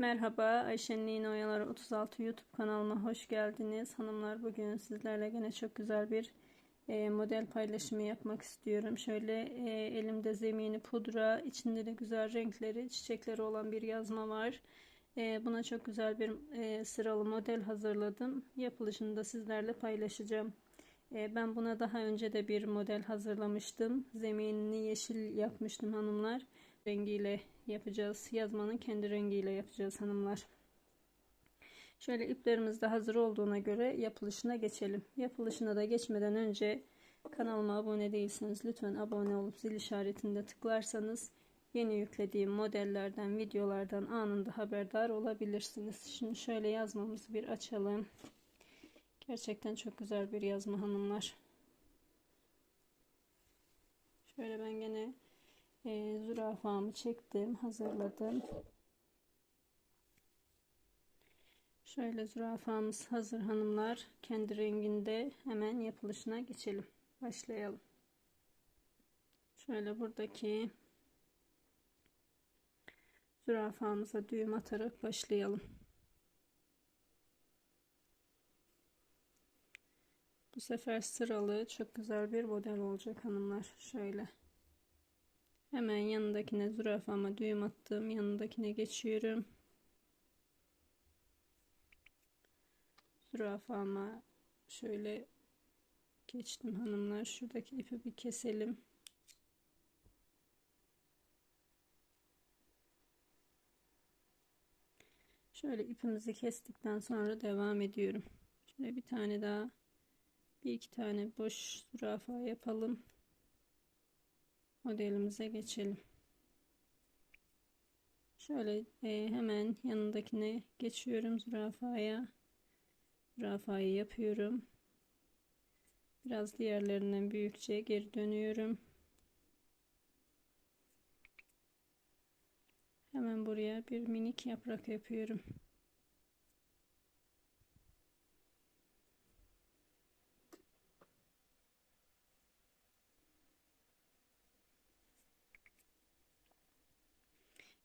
Merhaba Ayşe'nin Yeni Oyaları 36 YouTube kanalıma hoş geldiniz. Hanımlar bugün sizlerle gene çok güzel bir e, model paylaşımı yapmak istiyorum. Şöyle e, elimde zemini pudra, içinde de güzel renkleri, çiçekleri olan bir yazma var. E, buna çok güzel bir e, sıralı model hazırladım. Yapılışını da sizlerle paylaşacağım. E, ben buna daha önce de bir model hazırlamıştım. Zeminini yeşil yapmıştım hanımlar. Rengiyle yapacağız. Yazmanın kendi rengiyle yapacağız hanımlar. Şöyle iplerimiz de hazır olduğuna göre yapılışına geçelim. Yapılışına da geçmeden önce kanalıma abone değilseniz lütfen abone olup zil işaretinde tıklarsanız yeni yüklediğim modellerden, videolardan anında haberdar olabilirsiniz. Şimdi şöyle yazmamızı bir açalım. Gerçekten çok güzel bir yazma hanımlar. Şöyle ben gene e, zürafamı çektim, hazırladım. Şöyle zürafamız hazır hanımlar. Kendi renginde hemen yapılışına geçelim. Başlayalım. Şöyle buradaki zürafamıza düğüm atarak başlayalım. Bu sefer sıralı çok güzel bir model olacak hanımlar. Şöyle. Hemen yanındakine zürafama düğüm attım. Yanındakine geçiyorum. Zürafama şöyle geçtim hanımlar. Şuradaki ipi bir keselim. Şöyle ipimizi kestikten sonra devam ediyorum. Şöyle bir tane daha bir iki tane boş zürafa yapalım modelimize geçelim. Şöyle e, hemen yanındakine geçiyorum. Zürafaya zürafayı yapıyorum. Biraz diğerlerinden büyükçe geri dönüyorum. Hemen buraya bir minik yaprak yapıyorum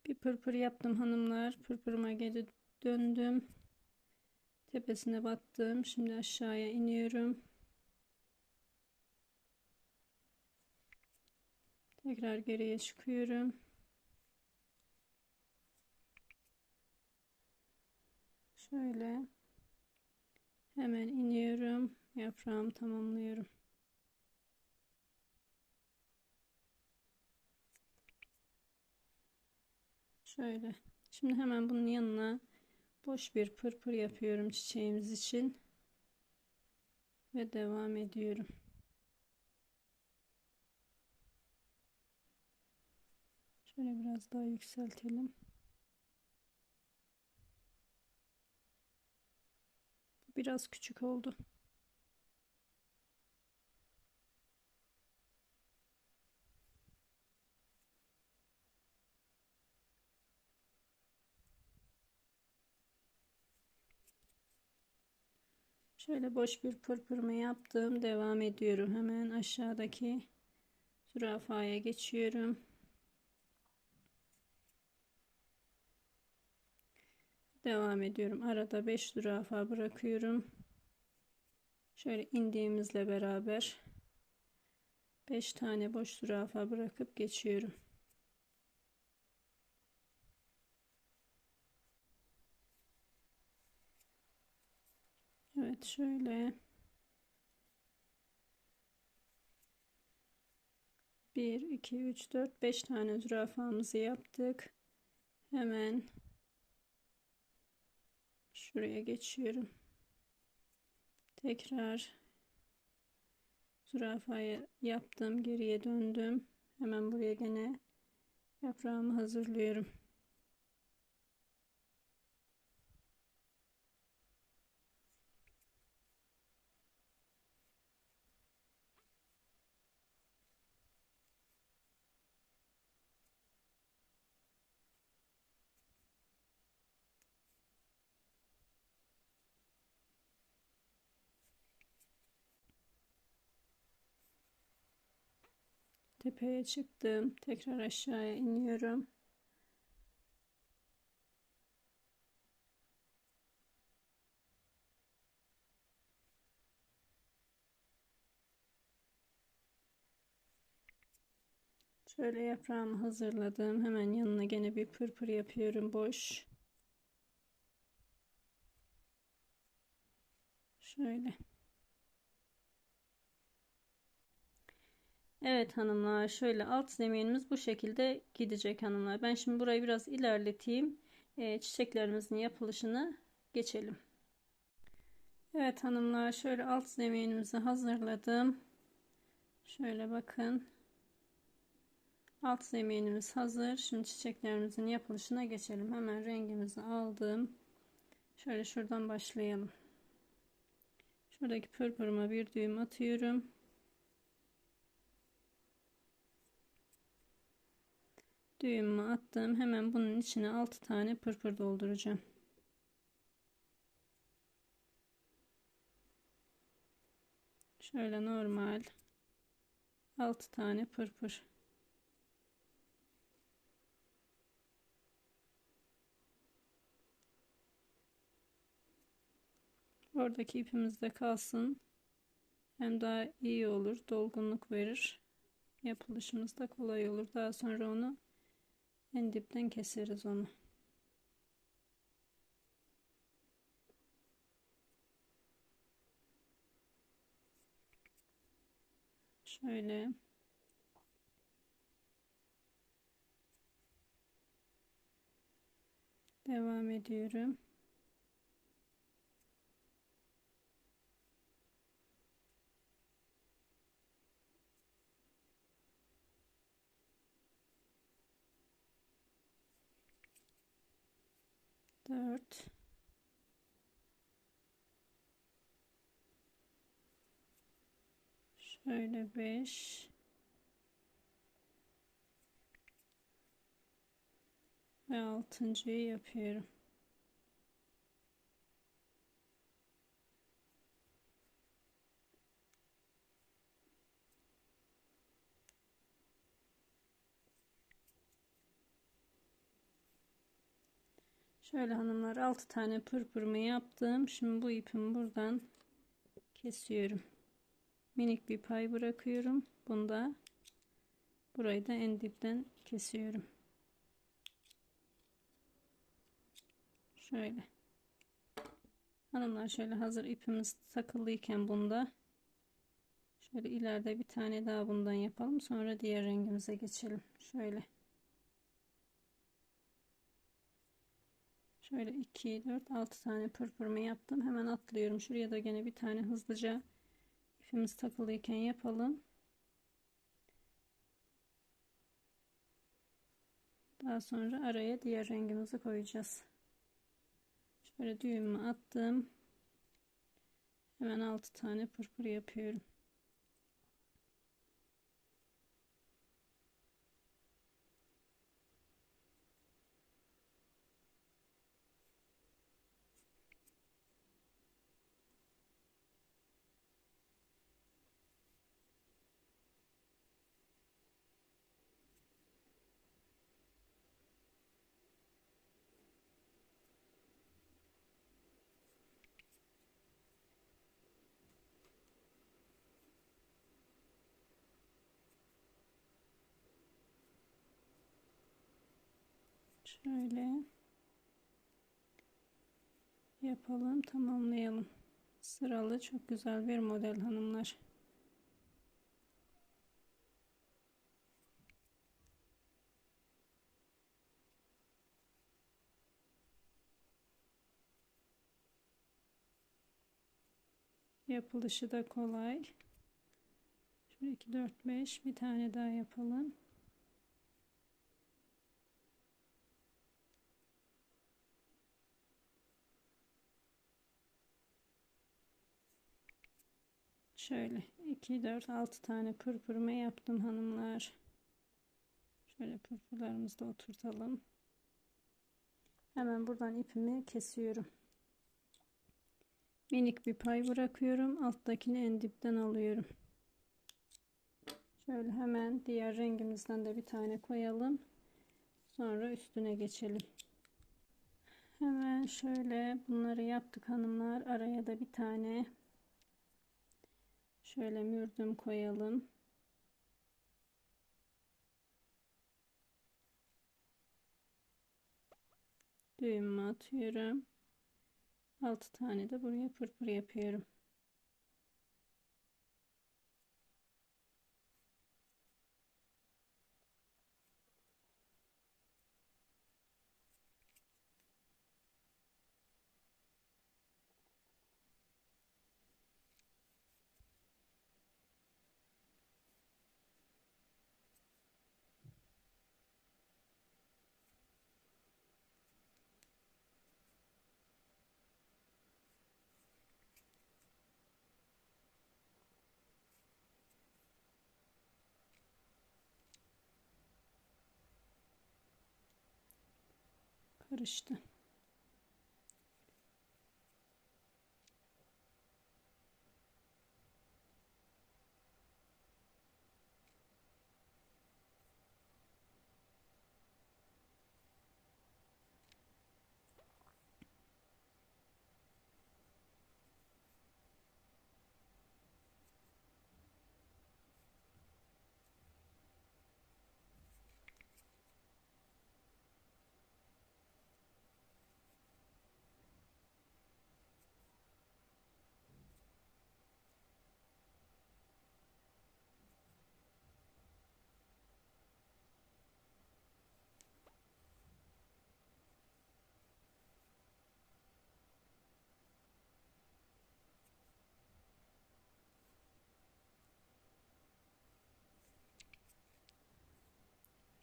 Bir pırpır yaptım hanımlar. Pırpırıma geri döndüm. Tepesine battım. Şimdi aşağıya iniyorum. Tekrar geriye çıkıyorum. Şöyle hemen iniyorum. Yaprağımı tamamlıyorum. Şöyle. Şimdi hemen bunun yanına boş bir pırpır yapıyorum çiçeğimiz için. Ve devam ediyorum. Şöyle biraz daha yükseltelim. Biraz küçük oldu. Şöyle boş bir pırpırımı yaptım. Devam ediyorum. Hemen aşağıdaki zürafaya geçiyorum. Devam ediyorum. Arada 5 zürafa bırakıyorum. Şöyle indiğimizle beraber 5 tane boş zürafa bırakıp geçiyorum. Evet şöyle. Bir, iki, üç, dört, beş tane zürafamızı yaptık. Hemen şuraya geçiyorum. Tekrar zürafayı yaptım. Geriye döndüm. Hemen buraya gene yaprağımı hazırlıyorum. Tepeye çıktım. Tekrar aşağıya iniyorum. Şöyle yaprağımı hazırladım. Hemen yanına gene bir pırpır yapıyorum boş. Şöyle. Evet hanımlar şöyle alt zeminimiz bu şekilde gidecek hanımlar. Ben şimdi burayı biraz ilerleteyim. E, çiçeklerimizin yapılışını geçelim. Evet hanımlar şöyle alt zeminimizi hazırladım. Şöyle bakın. Alt zeminimiz hazır. Şimdi çiçeklerimizin yapılışına geçelim. Hemen rengimizi aldım. Şöyle şuradan başlayalım. Şuradaki pırpırıma bir düğüm atıyorum. Düğümümü attım. Hemen bunun içine 6 tane pırpır dolduracağım. Şöyle normal 6 tane pırpır. Oradaki ipimiz de kalsın. Hem daha iyi olur. Dolgunluk verir. Yapılışımız da kolay olur. Daha sonra onu en dipten keseriz onu. Şöyle devam ediyorum. Dört şöyle beş ve altıncıyı yapıyorum. Şöyle hanımlar 6 tane pırpırımı yaptım. Şimdi bu ipimi buradan kesiyorum. Minik bir pay bırakıyorum. Bunda burayı da en dipten kesiyorum. Şöyle. Hanımlar şöyle hazır ipimiz takılıyken bunda şöyle ileride bir tane daha bundan yapalım. Sonra diğer rengimize geçelim. Şöyle. Şöyle 2, 4, 6 tane pırpırımı yaptım. Hemen atlıyorum. Şuraya da gene bir tane hızlıca ipimiz takılıyken yapalım. Daha sonra araya diğer rengimizi koyacağız. Şöyle düğümümü attım. Hemen 6 tane pırpır yapıyorum. Şöyle yapalım, tamamlayalım. Sıralı çok güzel bir model hanımlar. Yapılışı da kolay. Şöyle 2 4 5 bir tane daha yapalım. Şöyle 2 4 6 tane pırpırma yaptım hanımlar. Şöyle pırpırlarımızı da oturtalım. Hemen buradan ipimi kesiyorum. Minik bir pay bırakıyorum. Alttakini en dipten alıyorum. Şöyle hemen diğer rengimizden de bir tane koyalım. Sonra üstüne geçelim. Hemen şöyle bunları yaptık hanımlar. Araya da bir tane Şöyle mürdüm koyalım. Düğümü atıyorum. 6 tane de buraya pırpır yapıyorum. Karıştı.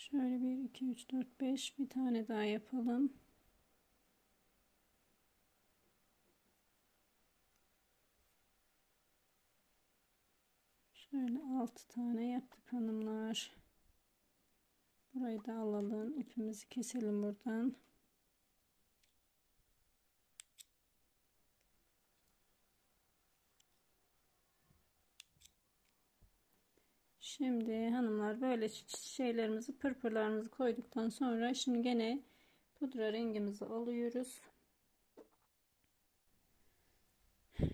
Şöyle 1, 2, 3, 4, 5 bir tane daha yapalım. Şöyle 6 tane yaptık hanımlar. Burayı da alalım. ipimizi keselim buradan. Şimdi hanımlar böyle şeylerimizi pırpırlarımızı koyduktan sonra şimdi gene pudra rengimizi alıyoruz.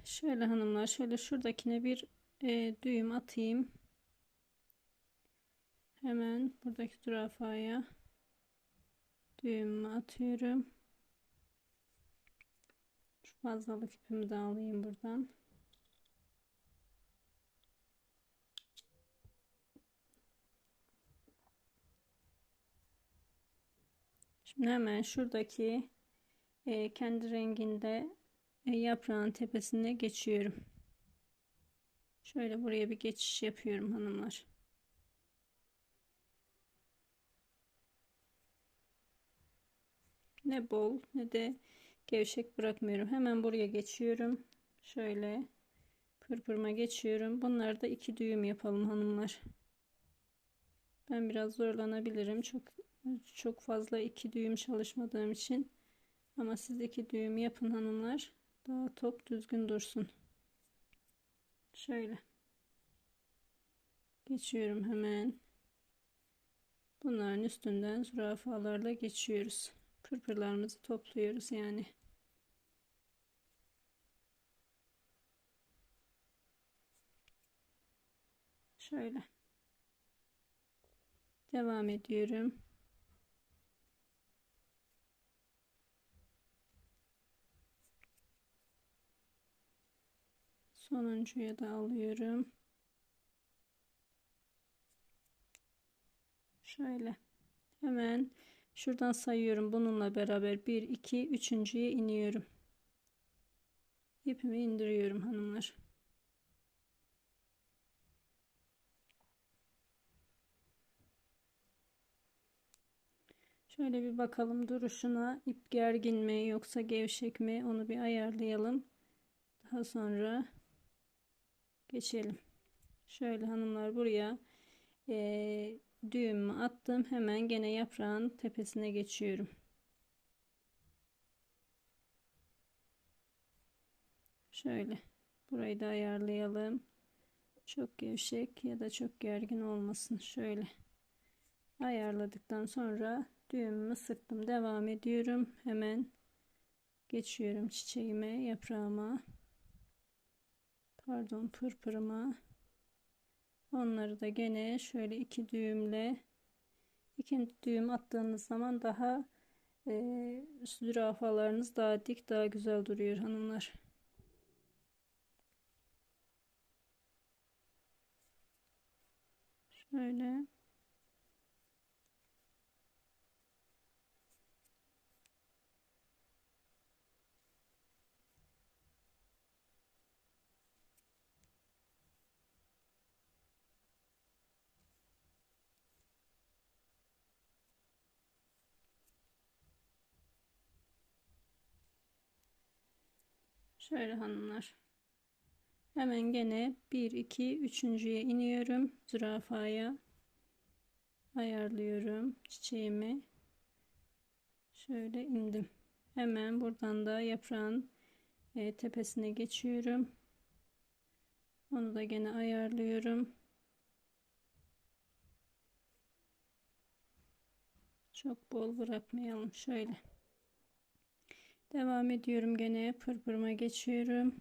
Şöyle hanımlar şöyle şuradakine bir e, düğüm atayım. Hemen buradaki zürafaya düğümü atıyorum. Şu fazlalık ipimi de alayım buradan. Hemen şuradaki e, kendi renginde e, yaprağın tepesine geçiyorum. Şöyle buraya bir geçiş yapıyorum hanımlar. Ne bol ne de gevşek bırakmıyorum. Hemen buraya geçiyorum. Şöyle pırpırma geçiyorum. Bunları da iki düğüm yapalım hanımlar. Ben biraz zorlanabilirim. Çok çok fazla iki düğüm çalışmadığım için. Ama siz iki düğüm yapın hanımlar. Daha top düzgün dursun. Şöyle. Geçiyorum hemen. Bunların üstünden zürafalarla geçiyoruz. Pırpırlarımızı topluyoruz yani. Şöyle. Devam ediyorum. Sonuncuya da alıyorum. Şöyle. Hemen şuradan sayıyorum. Bununla beraber 1, 2, 3.ye iniyorum. İpimi indiriyorum hanımlar. Şöyle bir bakalım duruşuna ip gergin mi yoksa gevşek mi onu bir ayarlayalım. Daha sonra geçelim. Şöyle hanımlar buraya e, düğümü attım. Hemen gene yaprağın tepesine geçiyorum. Şöyle burayı da ayarlayalım. Çok gevşek ya da çok gergin olmasın. Şöyle ayarladıktan sonra düğümümü sıktım. Devam ediyorum. Hemen geçiyorum çiçeğime, yaprağıma pardon pırpırıma onları da gene şöyle iki düğümle iki düğüm attığınız zaman daha e, zürafalarınız daha dik daha güzel duruyor hanımlar. Şöyle. Şöyle hanımlar. Hemen gene 1 2 üçüncüye iniyorum. Zürafaya ayarlıyorum çiçeğimi. Şöyle indim. Hemen buradan da yaprağın e, tepesine geçiyorum. Onu da gene ayarlıyorum. Çok bol bırakmayalım. Şöyle. Devam ediyorum gene pırpırıma geçiyorum.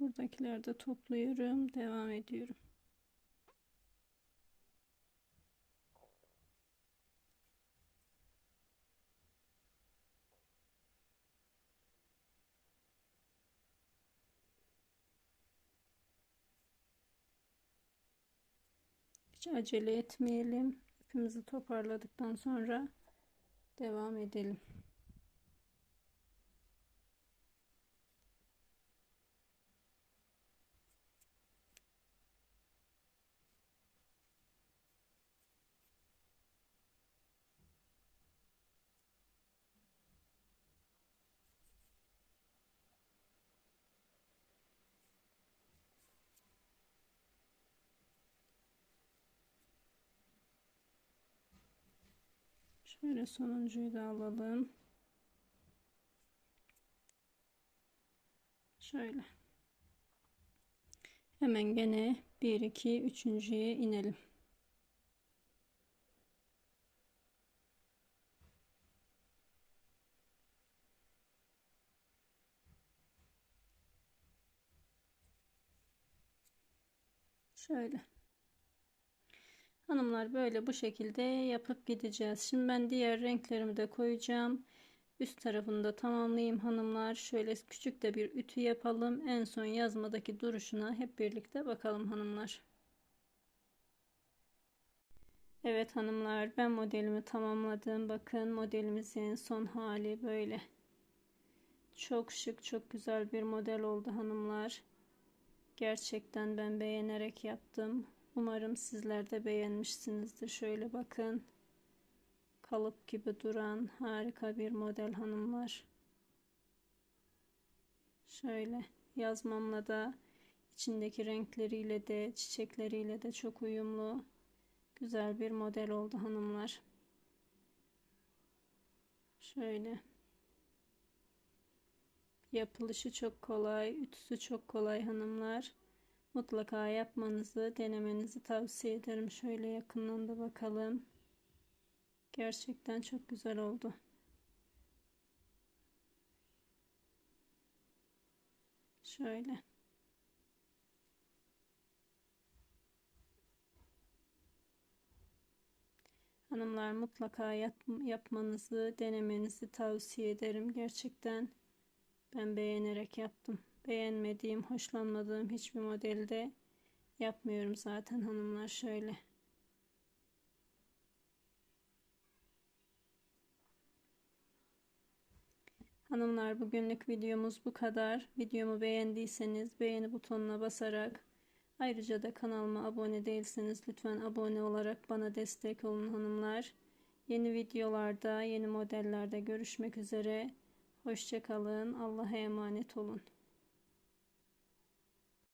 Buradakileri de topluyorum. Devam ediyorum. Acele etmeyelim. İpimizi toparladıktan sonra devam edelim. Şöyle sonuncuyu da alalım. Şöyle. Hemen gene 1 2 üçüncüye inelim. Şöyle. Hanımlar böyle bu şekilde yapıp gideceğiz. Şimdi ben diğer renklerimi de koyacağım. Üst tarafını da tamamlayayım hanımlar. Şöyle küçük de bir ütü yapalım. En son yazmadaki duruşuna hep birlikte bakalım hanımlar. Evet hanımlar ben modelimi tamamladım. Bakın modelimizin son hali böyle. Çok şık çok güzel bir model oldu hanımlar. Gerçekten ben beğenerek yaptım. Umarım sizler de beğenmişsinizdir. Şöyle bakın. Kalıp gibi duran harika bir model hanımlar. Şöyle yazmamla da içindeki renkleriyle de çiçekleriyle de çok uyumlu. Güzel bir model oldu hanımlar. Şöyle. Yapılışı çok kolay, ütüsü çok kolay hanımlar mutlaka yapmanızı, denemenizi tavsiye ederim. Şöyle yakından da bakalım. Gerçekten çok güzel oldu. Şöyle. Hanımlar mutlaka yap yapmanızı, denemenizi tavsiye ederim. Gerçekten ben beğenerek yaptım. Beğenmediğim, hoşlanmadığım hiçbir modelde yapmıyorum zaten hanımlar şöyle. Hanımlar bugünlük videomuz bu kadar. Videomu beğendiyseniz beğeni butonuna basarak ayrıca da kanalıma abone değilseniz lütfen abone olarak bana destek olun hanımlar. Yeni videolarda, yeni modellerde görüşmek üzere. Hoşçakalın. Allah'a emanet olun.